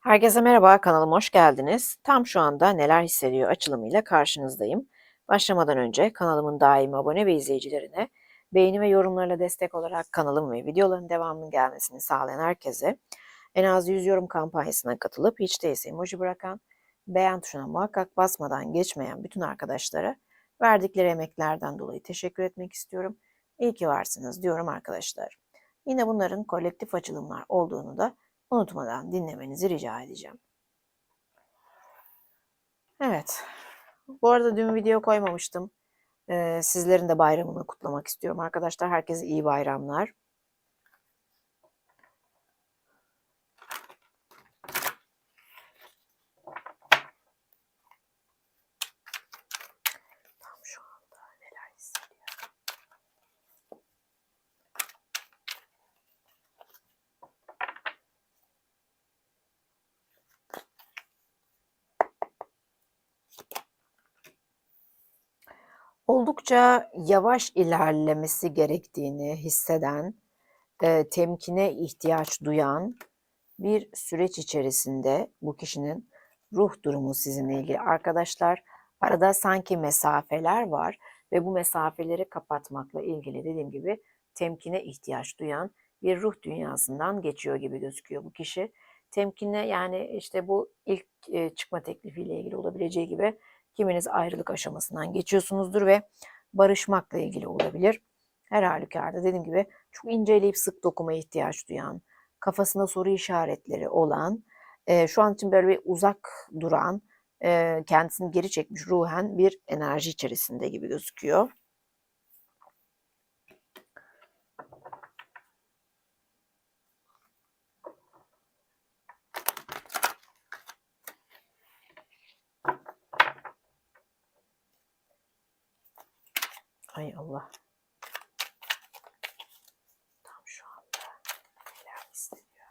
Herkese merhaba, kanalıma hoş geldiniz. Tam şu anda Neler Hissediyor açılımıyla karşınızdayım. Başlamadan önce kanalımın daimi abone ve izleyicilerine beğeni ve yorumlarla destek olarak kanalım ve videoların devamının gelmesini sağlayan herkese en az 100 yorum kampanyasına katılıp hiç değilse emoji bırakan, beğen tuşuna muhakkak basmadan geçmeyen bütün arkadaşlara verdikleri emeklerden dolayı teşekkür etmek istiyorum. İyi ki varsınız diyorum arkadaşlar. Yine bunların kolektif açılımlar olduğunu da unutmadan dinlemenizi rica edeceğim. Evet. Bu arada dün video koymamıştım. Ee, sizlerin de bayramını kutlamak istiyorum arkadaşlar. Herkese iyi bayramlar. Oldukça yavaş ilerlemesi gerektiğini hisseden, eee, temkine ihtiyaç duyan bir süreç içerisinde bu kişinin ruh durumu sizinle ilgili. Arkadaşlar, arada sanki mesafeler var ve bu mesafeleri kapatmakla ilgili dediğim gibi temkine ihtiyaç duyan bir ruh dünyasından geçiyor gibi gözüküyor bu kişi. Temkine yani işte bu ilk eee, çıkma teklifiyle ilgili olabileceği gibi kiminiz ayrılık aşamasından geçiyorsunuzdur ve barışmakla ilgili olabilir. Her halükarda dediğim gibi çok inceleyip sık dokumaya ihtiyaç duyan, kafasında soru işaretleri olan, eee, şu an için böyle bir uzak duran, eee, kendisini geri çekmiş ruhen bir enerji içerisinde gibi gözüküyor. Ay Allah. Tam şu anda neler hissediyor.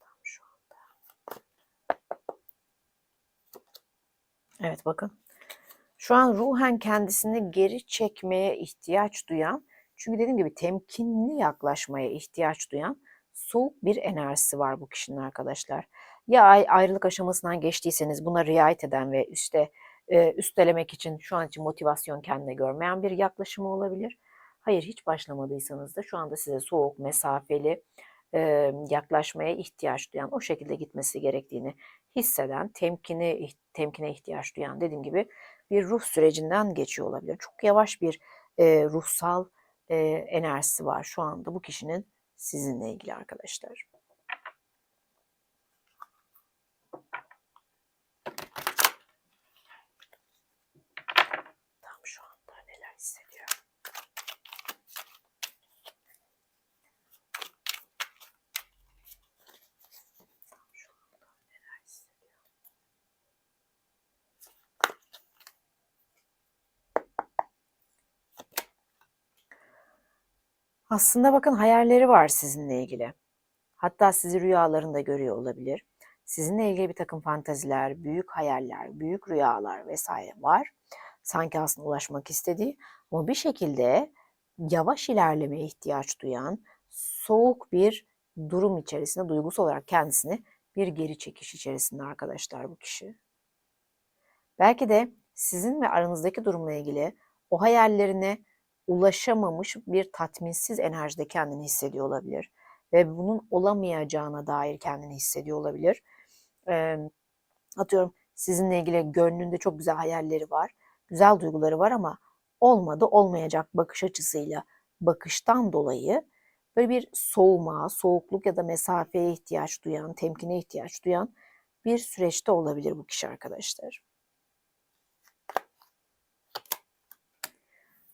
Tam şu anda. Evet bakın. Şu an ruhen kendisini geri çekmeye ihtiyaç duyan, çünkü dediğim gibi temkinli yaklaşmaya ihtiyaç duyan soğuk bir enerjisi var bu kişinin arkadaşlar. Ya ay- ayrılık aşamasından geçtiyseniz buna riayet eden ve işte e, üstelemek için şu an için motivasyon kendine görmeyen bir yaklaşımı olabilir. Hayır hiç başlamadıysanız da şu anda size soğuk, mesafeli e, yaklaşmaya ihtiyaç duyan, o şekilde gitmesi gerektiğini hisseden, temkine, temkine ihtiyaç duyan dediğim gibi bir ruh sürecinden geçiyor olabilir. Çok yavaş bir e, ruhsal e, enerjisi var şu anda bu kişinin sizinle ilgili arkadaşlar. Tam şu anda neler hissediyor? Tam şu anda neler hissediyor? Aslında bakın hayalleri var sizinle ilgili. Hatta sizi rüyalarında görüyor olabilir. Sizinle ilgili bir takım fantaziler, büyük hayaller, büyük rüyalar vesaire var. Sanki aslında ulaşmak istediği ama bir şekilde yavaş ilerlemeye ihtiyaç duyan soğuk bir durum içerisinde duygusal olarak kendisini bir geri çekiş içerisinde arkadaşlar bu kişi. Belki de sizin ve aranızdaki durumla ilgili o hayallerine ulaşamamış bir tatminsiz enerjide kendini hissediyor olabilir ve bunun olamayacağına dair kendini hissediyor olabilir. Ee, atıyorum sizinle ilgili gönlünde çok güzel hayalleri var, güzel duyguları var ama olmadı, olmayacak bakış açısıyla bakıştan dolayı böyle bir soğuma, soğukluk ya da mesafeye ihtiyaç duyan, temkine ihtiyaç duyan bir süreçte olabilir bu kişi arkadaşlar.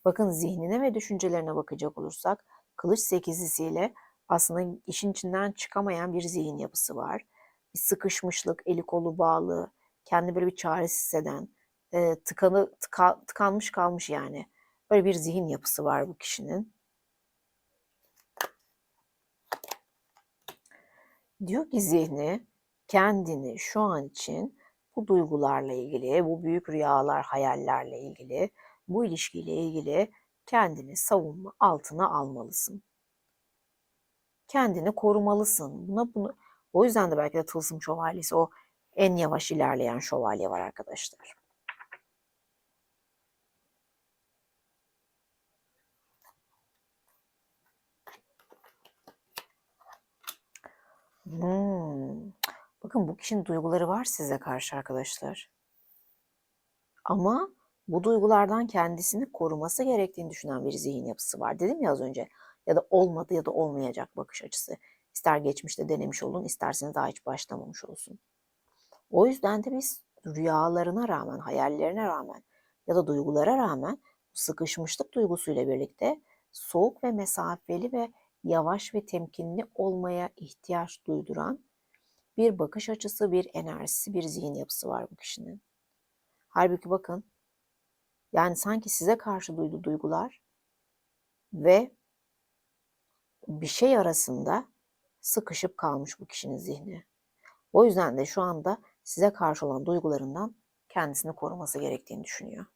Bakın zihnine ve düşüncelerine bakacak olursak kılıç sekizlisiyle aslında işin içinden çıkamayan bir zihin yapısı var. Bir sıkışmışlık, eli kolu bağlı, kendi böyle bir çaresiz hisseden, e, tıkanı, tıka, tıkanmış kalmış yani. Böyle bir zihin yapısı var bu kişinin. Diyor ki zihni kendini şu an için bu duygularla ilgili, bu büyük rüyalar, hayallerle ilgili, bu ilişkiyle ilgili kendini savunma altına almalısın. kendini korumalısın. Buna bunu o yüzden de belki de tılsım şövalyesi o en yavaş ilerleyen şövalye var arkadaşlar. Hmm. Bakın bu kişinin duyguları var size karşı arkadaşlar. Ama bu duygulardan kendisini koruması gerektiğini düşünen bir zihin yapısı var. Dedim ya az önce ya da olmadı ya da olmayacak bakış açısı. İster geçmişte denemiş olun, isterseniz daha hiç başlamamış olsun. O yüzden de biz rüyalarına rağmen, hayallerine rağmen ya da duygulara rağmen sıkışmışlık duygusuyla birlikte soğuk ve mesafeli ve yavaş ve temkinli olmaya ihtiyaç duyduran bir bakış açısı, bir enerjisi, bir zihin yapısı var bu kişinin. Halbuki bakın yani sanki size karşı duyduğu duygular ve bir şey arasında sıkışıp kalmış bu kişinin zihni. O yüzden de şu anda size karşı olan duygularından kendisini koruması gerektiğini düşünüyor.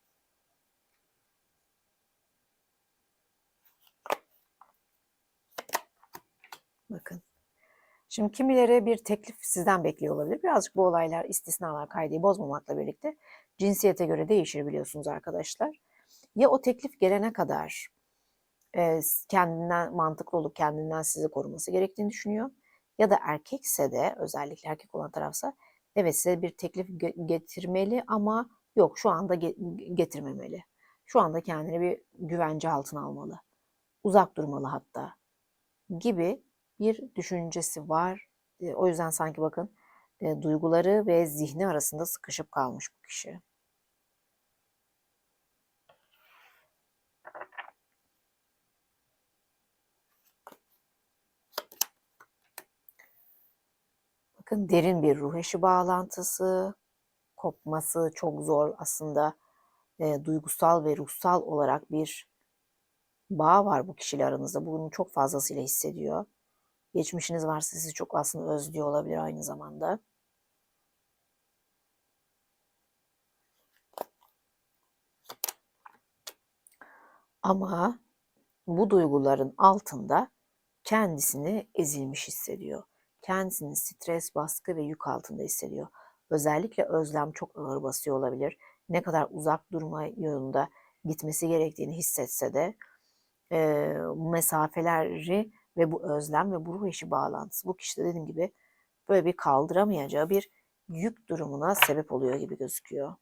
Bakın. Şimdi kimileri bir teklif sizden bekliyor olabilir. Birazcık bu olaylar istisnalar kaydı bozmamakla birlikte cinsiyete göre değişir biliyorsunuz arkadaşlar. Ya o teklif gelene kadar e, kendinden mantıklı olup kendinden sizi koruması gerektiğini düşünüyor. Ya da erkekse de özellikle erkek olan tarafsa evet size bir teklif getirmeli ama yok şu anda getirmemeli. Şu anda kendini bir güvence altına almalı. Uzak durmalı hatta gibi bir düşüncesi var. E, o yüzden sanki bakın e, duyguları ve zihni arasında sıkışıp kalmış bu kişi. Bakın derin bir ruh eşi bağlantısı, kopması çok zor aslında. E, duygusal ve ruhsal olarak bir bağ var bu kişiyle aranızda. Bunun çok fazlasıyla hissediyor. Geçmişiniz varsa sizi çok aslında özlüyor olabilir aynı zamanda. Ama bu duyguların altında kendisini ezilmiş hissediyor. Kendisini stres, baskı ve yük altında hissediyor. Özellikle özlem çok ağır basıyor olabilir. Ne kadar uzak durma yolunda gitmesi gerektiğini hissetse de e, mesafeleri ve bu özlem ve bu ruh eşi bağlantısı bu kişide dediğim gibi böyle bir kaldıramayacağı bir yük durumuna sebep oluyor gibi gözüküyor.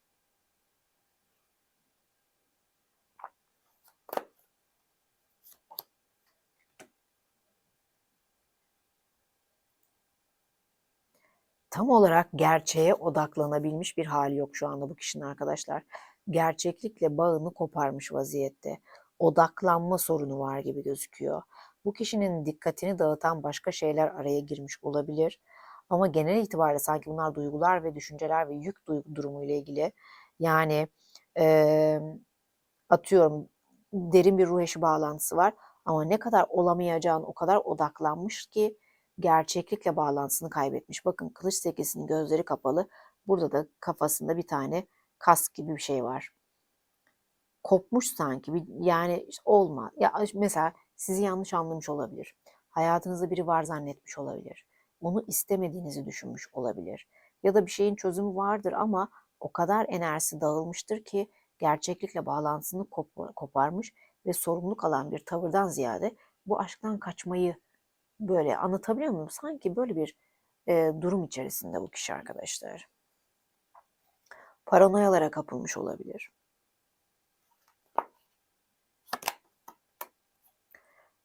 tam olarak gerçeğe odaklanabilmiş bir hali yok şu anda bu kişinin arkadaşlar. Gerçeklikle bağını koparmış vaziyette. Odaklanma sorunu var gibi gözüküyor. Bu kişinin dikkatini dağıtan başka şeyler araya girmiş olabilir. Ama genel itibariyle sanki bunlar duygular ve düşünceler ve yük duygu durumu ile ilgili. Yani e, atıyorum derin bir ruh eşi bağlantısı var ama ne kadar olamayacağını o kadar odaklanmış ki gerçeklikle bağlantısını kaybetmiş. Bakın kılıç sekesinin gözleri kapalı. Burada da kafasında bir tane kask gibi bir şey var. Kopmuş sanki. Bir, yani olma. Ya mesela sizi yanlış anlamış olabilir. Hayatınızda biri var zannetmiş olabilir. Onu istemediğinizi düşünmüş olabilir. Ya da bir şeyin çözümü vardır ama o kadar enerjisi dağılmıştır ki gerçeklikle bağlantısını koparmış ve sorumluluk alan bir tavırdan ziyade bu aşktan kaçmayı böyle anlatabiliyor muyum? Sanki böyle bir e, durum içerisinde bu kişi arkadaşlar. Paranoyalara kapılmış olabilir.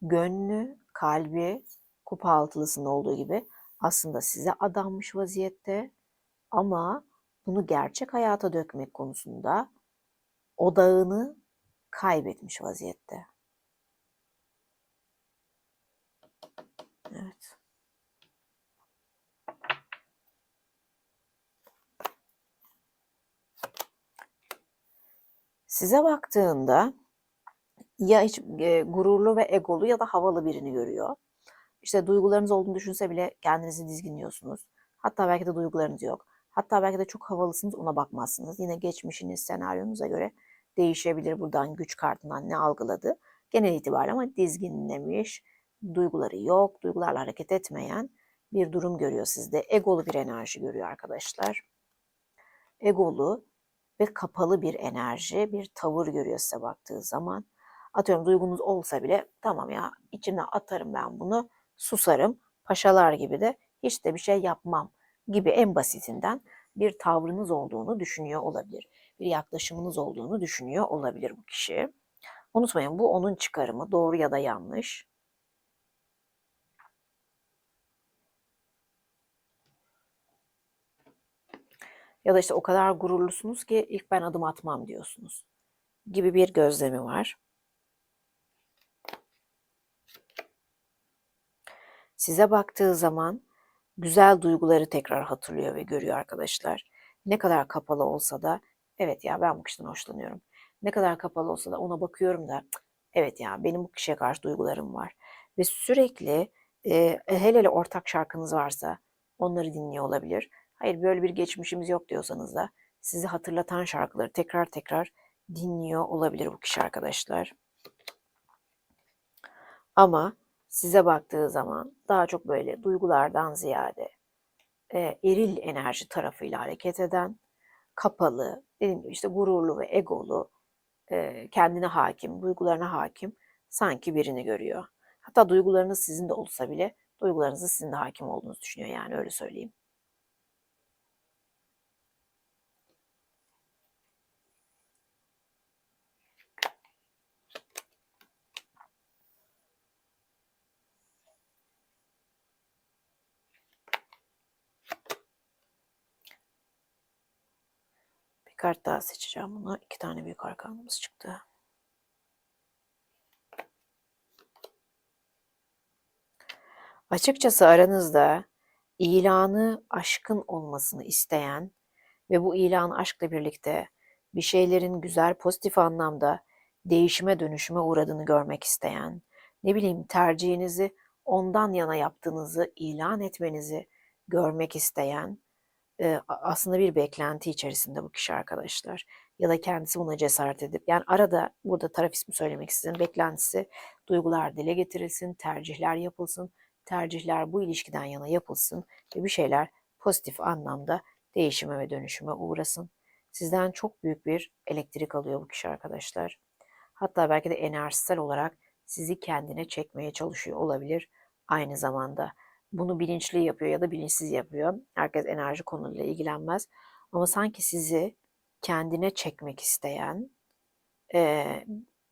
Gönlü, kalbi kupa altılısında olduğu gibi aslında size adanmış vaziyette ama bunu gerçek hayata dökmek konusunda odağını kaybetmiş vaziyette. Evet. Size baktığında ya hiç e, gururlu ve egolu ya da havalı birini görüyor. İşte duygularınız olduğunu düşünse bile kendinizi dizginliyorsunuz. Hatta belki de duygularınız yok. Hatta belki de çok havalısınız ona bakmazsınız. Yine geçmişiniz senaryonuza göre değişebilir buradan güç kartından ne algıladı. Genel itibariyle ama dizginlemiş, duyguları yok, duygularla hareket etmeyen bir durum görüyor sizde. Egolu bir enerji görüyor arkadaşlar. Egolu ve kapalı bir enerji, bir tavır görüyor size baktığı zaman. Atıyorum duygunuz olsa bile tamam ya içimden atarım ben bunu, susarım, paşalar gibi de hiç de bir şey yapmam gibi en basitinden bir tavrınız olduğunu düşünüyor olabilir. Bir yaklaşımınız olduğunu düşünüyor olabilir bu kişi. Unutmayın bu onun çıkarımı doğru ya da yanlış. Ya da işte o kadar gururlusunuz ki ilk ben adım atmam diyorsunuz gibi bir gözlemi var. Size baktığı zaman güzel duyguları tekrar hatırlıyor ve görüyor arkadaşlar. Ne kadar kapalı olsa da evet ya ben bu kişiden hoşlanıyorum. Ne kadar kapalı olsa da ona bakıyorum da evet ya benim bu kişiye karşı duygularım var. Ve sürekli e, hele hele ortak şarkınız varsa onları dinliyor olabilir. Hayır böyle bir geçmişimiz yok diyorsanız da sizi hatırlatan şarkıları tekrar tekrar dinliyor olabilir bu kişi arkadaşlar. Ama size baktığı zaman daha çok böyle duygulardan ziyade e, eril enerji tarafıyla hareket eden, kapalı, dediğim gibi işte gururlu ve egolu, e, kendine hakim, duygularına hakim sanki birini görüyor. Hatta duygularınız sizin de olsa bile duygularınızı sizin de hakim olduğunuzu düşünüyor yani öyle söyleyeyim. Kart daha seçeceğim buna. İki tane büyük arkanımız çıktı. Açıkçası aranızda ilanı aşkın olmasını isteyen ve bu ilan aşkla birlikte bir şeylerin güzel, pozitif anlamda değişime, dönüşüme uğradığını görmek isteyen, ne bileyim tercihinizi ondan yana yaptığınızı ilan etmenizi görmek isteyen aslında bir beklenti içerisinde bu kişi arkadaşlar. Ya da kendisi buna cesaret edip yani arada burada taraf ismi söylemek istedim. Beklentisi duygular dile getirilsin, tercihler yapılsın, tercihler bu ilişkiden yana yapılsın ve bir şeyler pozitif anlamda değişime ve dönüşüme uğrasın. Sizden çok büyük bir elektrik alıyor bu kişi arkadaşlar. Hatta belki de enerjisel olarak sizi kendine çekmeye çalışıyor olabilir aynı zamanda. Bunu bilinçli yapıyor ya da bilinçsiz yapıyor. Herkes enerji konuyla ilgilenmez. Ama sanki sizi kendine çekmek isteyen e,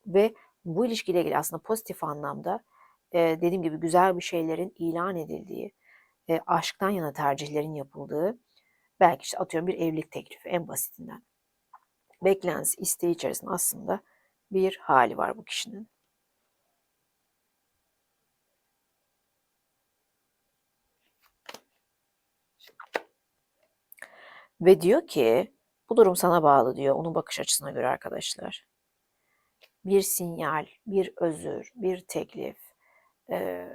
ve bu ilişkiyle ilgili aslında pozitif anlamda e, dediğim gibi güzel bir şeylerin ilan edildiği, e, aşktan yana tercihlerin yapıldığı, belki işte atıyorum bir evlilik teklifi en basitinden. Beklentisi, isteği içerisinde aslında bir hali var bu kişinin. Ve diyor ki bu durum sana bağlı diyor onun bakış açısına göre arkadaşlar. Bir sinyal, bir özür, bir teklif e,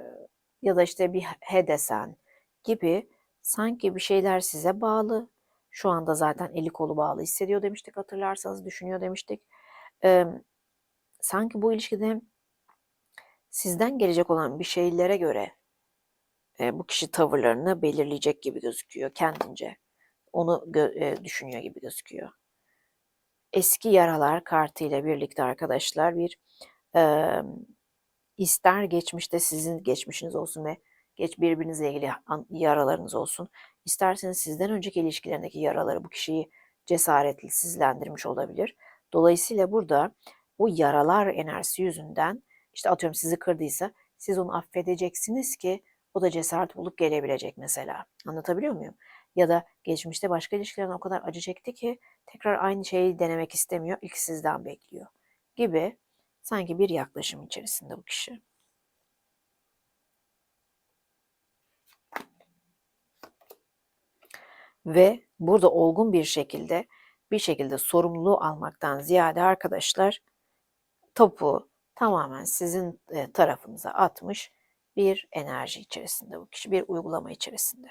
ya da işte bir he desen gibi sanki bir şeyler size bağlı. Şu anda zaten eli kolu bağlı hissediyor demiştik hatırlarsanız düşünüyor demiştik. E, sanki bu ilişkide sizden gelecek olan bir şeylere göre e, bu kişi tavırlarını belirleyecek gibi gözüküyor kendince onu e, düşünüyor gibi gözüküyor. Eski yaralar kartı ile birlikte arkadaşlar bir e, ister geçmişte sizin geçmişiniz olsun ve geç birbirinizle ilgili yaralarınız olsun. İsterseniz sizden önceki ilişkilerindeki yaraları bu kişiyi cesaretsizlendirmiş olabilir. Dolayısıyla burada bu yaralar enerjisi yüzünden işte atıyorum sizi kırdıysa siz onu affedeceksiniz ki o da cesaret bulup gelebilecek mesela. Anlatabiliyor muyum? Ya da geçmişte başka ilişkilerden o kadar acı çekti ki tekrar aynı şeyi denemek istemiyor, ilk sizden bekliyor gibi sanki bir yaklaşım içerisinde bu kişi. Ve burada olgun bir şekilde bir şekilde sorumluluğu almaktan ziyade arkadaşlar topu tamamen sizin e, tarafınıza atmış bir enerji içerisinde bu kişi, bir uygulama içerisinde.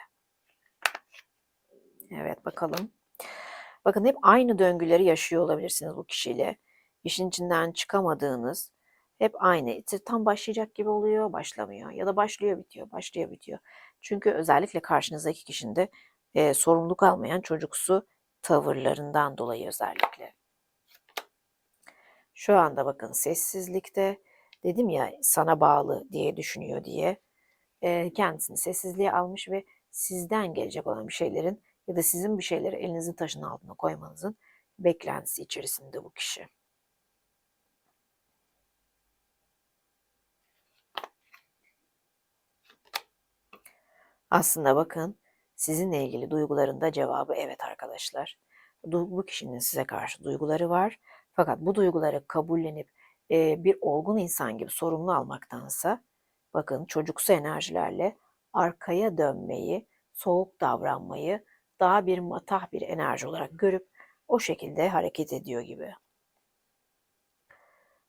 Evet bakalım. Bakın hep aynı döngüleri yaşıyor olabilirsiniz bu kişiyle. İşin içinden çıkamadığınız, hep aynı. Tam başlayacak gibi oluyor, başlamıyor. Ya da başlıyor, bitiyor, başlıyor, bitiyor. Çünkü özellikle karşınızdaki kişinin de e, sorumluluk almayan çocuksu tavırlarından dolayı özellikle. Şu anda bakın sessizlikte dedim ya sana bağlı diye düşünüyor diye e, kendisini sessizliğe almış ve sizden gelecek olan bir şeylerin ya da sizin bir şeyleri elinizin taşın altına koymanızın beklentisi içerisinde bu kişi. Aslında bakın sizinle ilgili duygularında cevabı evet arkadaşlar. Bu kişinin size karşı duyguları var. Fakat bu duyguları kabullenip e, bir olgun insan gibi sorumlu almaktansa bakın çocuksu enerjilerle arkaya dönmeyi, soğuk davranmayı daha bir matah bir enerji olarak görüp o şekilde hareket ediyor gibi.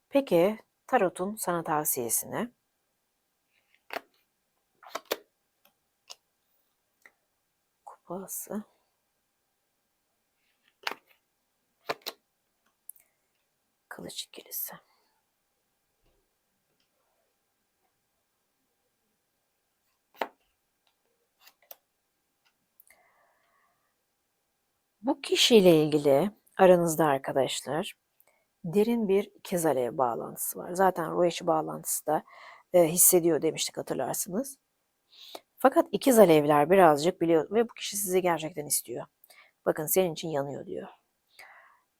Peki Tarot'un sana tavsiyesine kupası kılıç ikilisi. Bu kişiyle ilgili aranızda arkadaşlar derin bir ikiz alev bağlantısı var. Zaten ruh eşi bağlantısı da e, hissediyor demiştik hatırlarsınız. Fakat ikiz alevler birazcık biliyor ve bu kişi sizi gerçekten istiyor. Bakın senin için yanıyor diyor.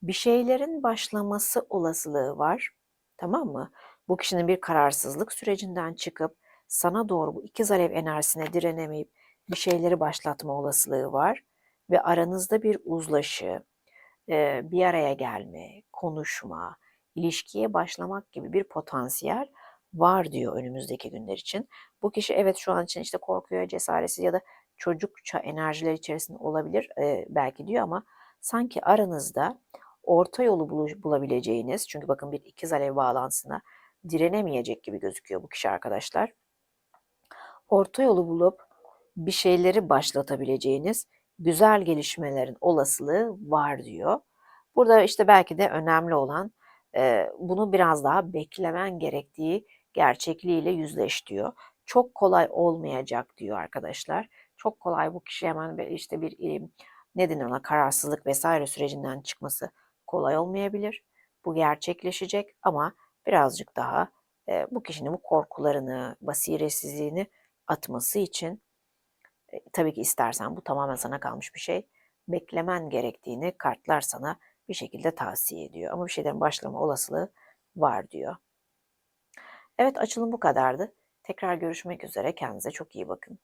Bir şeylerin başlaması olasılığı var. Tamam mı? Bu kişinin bir kararsızlık sürecinden çıkıp sana doğru bu ikiz alev enerjisine direnemeyip bir şeyleri başlatma olasılığı var. Ve aranızda bir uzlaşı, bir araya gelme, konuşma, ilişkiye başlamak gibi bir potansiyel var diyor önümüzdeki günler için. Bu kişi evet şu an için işte korkuyor, cesaretsiz ya da çocukça enerjiler içerisinde olabilir belki diyor ama sanki aranızda orta yolu bulabileceğiniz çünkü bakın bir ikiz alev bağlantısına direnemeyecek gibi gözüküyor bu kişi arkadaşlar. Orta yolu bulup bir şeyleri başlatabileceğiniz güzel gelişmelerin olasılığı var diyor. Burada işte belki de önemli olan e, bunu biraz daha beklemen gerektiği gerçekliğiyle yüzleş diyor. Çok kolay olmayacak diyor arkadaşlar. Çok kolay bu kişi hemen işte bir ne denir ona kararsızlık vesaire sürecinden çıkması kolay olmayabilir. Bu gerçekleşecek ama birazcık daha e, bu kişinin bu korkularını, basiretsizliğini atması için tabii ki istersen bu tamamen sana kalmış bir şey. Beklemen gerektiğini kartlar sana bir şekilde tavsiye ediyor. Ama bir şeyden başlama olasılığı var diyor. Evet açılım bu kadardı. Tekrar görüşmek üzere. Kendinize çok iyi bakın.